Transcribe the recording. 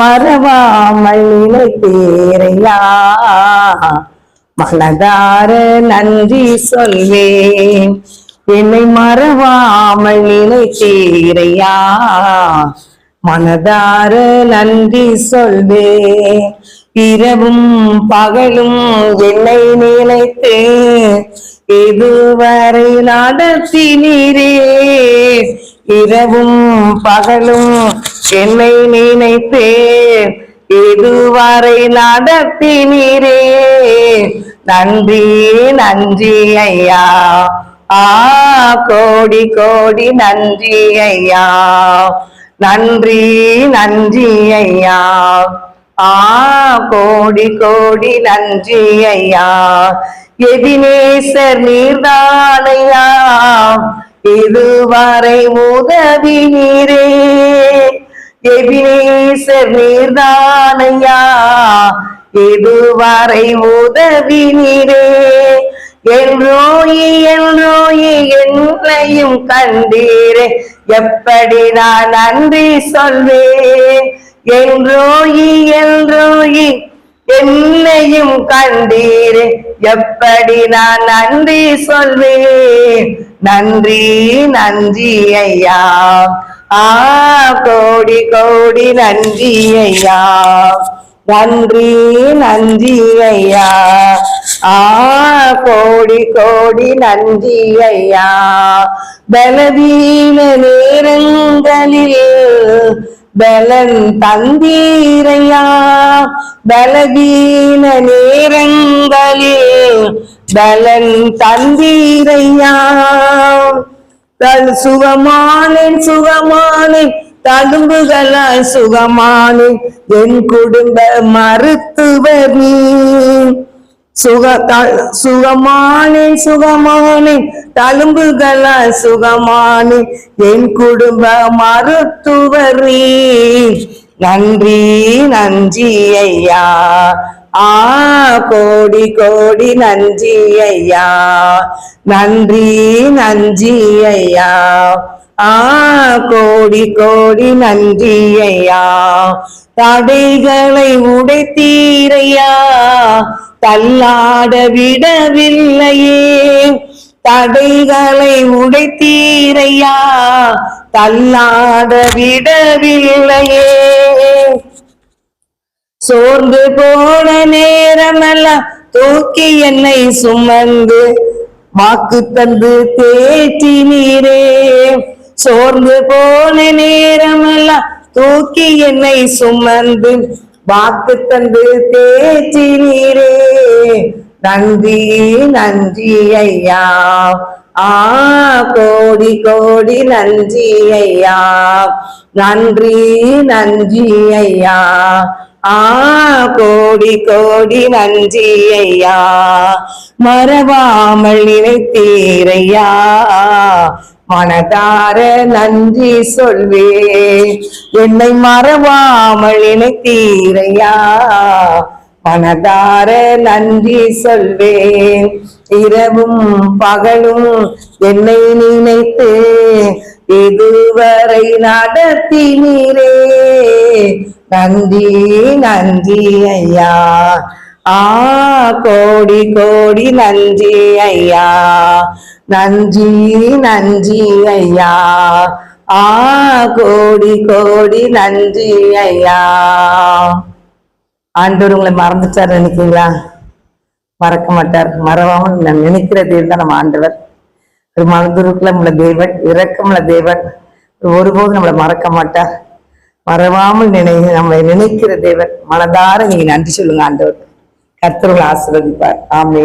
மறவாமல் நினைத்தீரையா மனதார நன்றி சொல்வேன். என்னை மறவாமல் நினைத்தீரையா மனதார நன்றி சொல்வே இரவும் பகலும் என்னை நினைத்து இதுவரை நடத்தினீரே. இரவும் பகலும் என்னை நினைத்தே இதுவரை நடத்தினீரே. நன்றி நன்றி ஐயா. ஆ கோடி கோடி நன்றி ஐயா. நன்றி நன்றி ஐயா. ஆ கோடி கோடி நன்றி ஐயா. எதினேசர் நீர்தானையா. இதுவரை உதவி நீரே எபினேசர் நீர்தானையா. இதுவரை உதவி நீரே என்றோயி என்றோயி என்னையும் கண்டீரே. எப்படி நான் நன்றி சொல்வேன்? என்றோயி என்றோயி என்னையும் கண்டீரே. எப்படி நான் நன்றி சொல்வேன்? நன்றி நன்றி ஐயா. ஆ கோடி கோடி நன்றி ஐயா. நன்றி நன்றி ஐயா. ஆ கோடி கோடி நன்றி ஐயா. பலவீன நேரங்களில் பலன் தந்தீரையா. பலவீன நேரங்களில் பலன் தந்தீரையா தல் சுகமானேன் சுகமானேன் தழும்புகளால் சுகமானேன் என் குடும்ப மருத்துவர் நீ. சுக த- சுகமானேன் சுகமானேன் தழும்புகளால் சுகமானேன் என் குடும்ப மருத்துவர் நீ. நன்றி நன்றி ஐயா. ஆ கோடி கோடி நன்றி ஐயா நன்றி நன்றி ஐயா ஆ கோடி கோடி நன்றி ஐயா தடைகளை உடைத்தீரையா தள்ளாட விடவில்லையே தடைகளை உடைத்தீரையா தள்ளாட விடவில்லையே சோர்ந்து போன நேரமெல்லாம் தூக்கி என்னை சுமந்து வாக்கு தந்து தேற்றி நீரே சோர்ந்து போன நேரமெல்லாம் தூக்கி என்னை சுமந்து வாக்கு தந்து தேற்றி நீரே நன்றி நன்றி ஐயா. ஆ கோடி கோடி நன்றி ஐயா. நன்றி நன்றி ஐயா. ஆ கோடி கோடி நன்றி ஐயா மறவாமல் நினைத்தீரையா. மனதார நன்றி சொல்வே என்னை மறவாமல் நினைத்தீரையா. மனதார நன்றி சொல்வேன். இரவும் பகலும் என்னை நினைத்து. இதுவரை நடத்தினீரே நன்றி நன்றி ஐயா ஆ கோடி கோடி நன்றி ஐயா நன்றி நன்றி ஐயா ஆ கோடி கோடி நன்றி ஐயா ஆண்டவர் உங்களை மறந்துட்டார் நினைக்கிறீங்களா மறக்க மாட்டார் மறவாமல் நான் நினைக்கிறது தான் நம்ம ஆண்டவர் ஒரு மனதுருக்குள்ள நம்மளை தேவன் இறக்கமுள்ள தேவன். ஒருபோதும் நம்மளை மறக்க மாட்டார். மறவாமல் நினை நம்மை நினைக்கிற தேவன். மனதார நீங்க நன்றி சொல்லுங்க ஆண்டவர். கர்த்தர்கள் ஆசிர்வதிப்பார். ஆமே